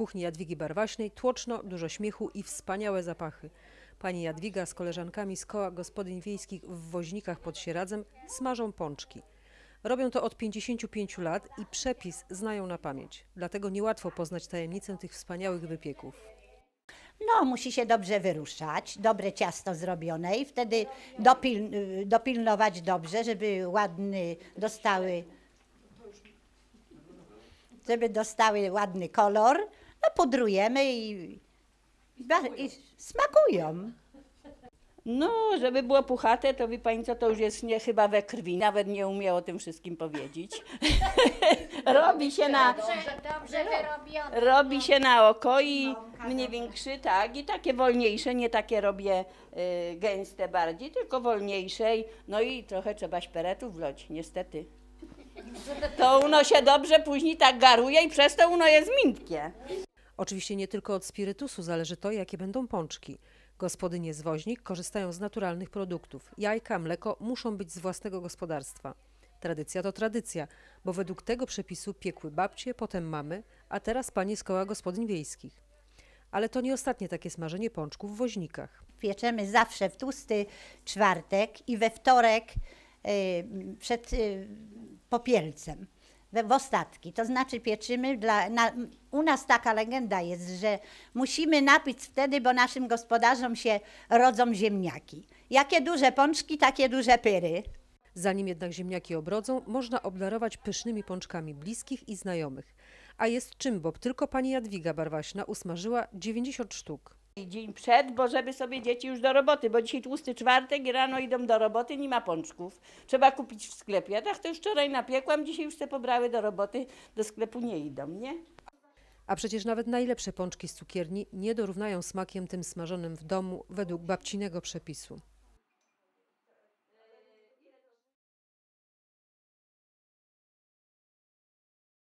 kuchni Jadwigi Barwaśnej tłoczno, dużo śmiechu i wspaniałe zapachy. Pani Jadwiga z koleżankami z koła gospodyń wiejskich w Woźnikach pod Sieradzem smażą pączki. Robią to od 55 lat i przepis znają na pamięć. Dlatego niełatwo poznać tajemnicę tych wspaniałych wypieków. No, musi się dobrze wyruszać, dobre ciasto zrobione i wtedy dopil, dopilnować dobrze, żeby ładny dostały, żeby dostały ładny kolor. No, pudrujemy i, i, smakują. No, żeby było puchate, to wie pani co, to już jest nie, chyba we krwi. Nawet nie umie o tym wszystkim powiedzieć. robi się na, Dobrze wyrobione. robi się na oko i mniej większy, tak, i takie wolniejsze, nie takie robię y, gęste bardziej, tylko wolniejsze. i- No i trochę trzeba szperetu wlać, niestety. To uno się dobrze później tak garuje i przez to uno jest miękkie. Oczywiście nie tylko od spirytusu zależy to, jakie będą pączki. Gospodynie z Woźnik korzystają z naturalnych produktów. Jajka, mleko muszą być z własnego gospodarstwa. Tradycja to tradycja, bo według tego przepisu piekły babcie, potem mamy, a teraz panie z koła gospodyń wiejskich. Ale to nie ostatnie takie smażenie pączków w Woźnikach. Pieczemy zawsze w tłusty czwartek i we wtorek y, przed y, popielcem. W ostatki. To znaczy pieczymy dla. Na, u nas taka legenda jest, że musimy napić wtedy, bo naszym gospodarzom się rodzą ziemniaki. Jakie duże pączki, takie duże pyry. Zanim jednak ziemniaki obrodzą, można obdarować pysznymi pączkami bliskich i znajomych. A jest czym, bo tylko pani Jadwiga Barwaśna usmażyła 90 sztuk. Dzień przed, bo żeby sobie dzieci już do roboty, bo dzisiaj tłusty czwartek i rano idą do roboty, nie ma pączków. Trzeba kupić w sklepie. Ja tak to już wczoraj napiekłam, dzisiaj już se pobrały do roboty, do sklepu nie idą, nie? A przecież nawet najlepsze pączki z cukierni nie dorównają smakiem tym smażonym w domu według babcinego przepisu.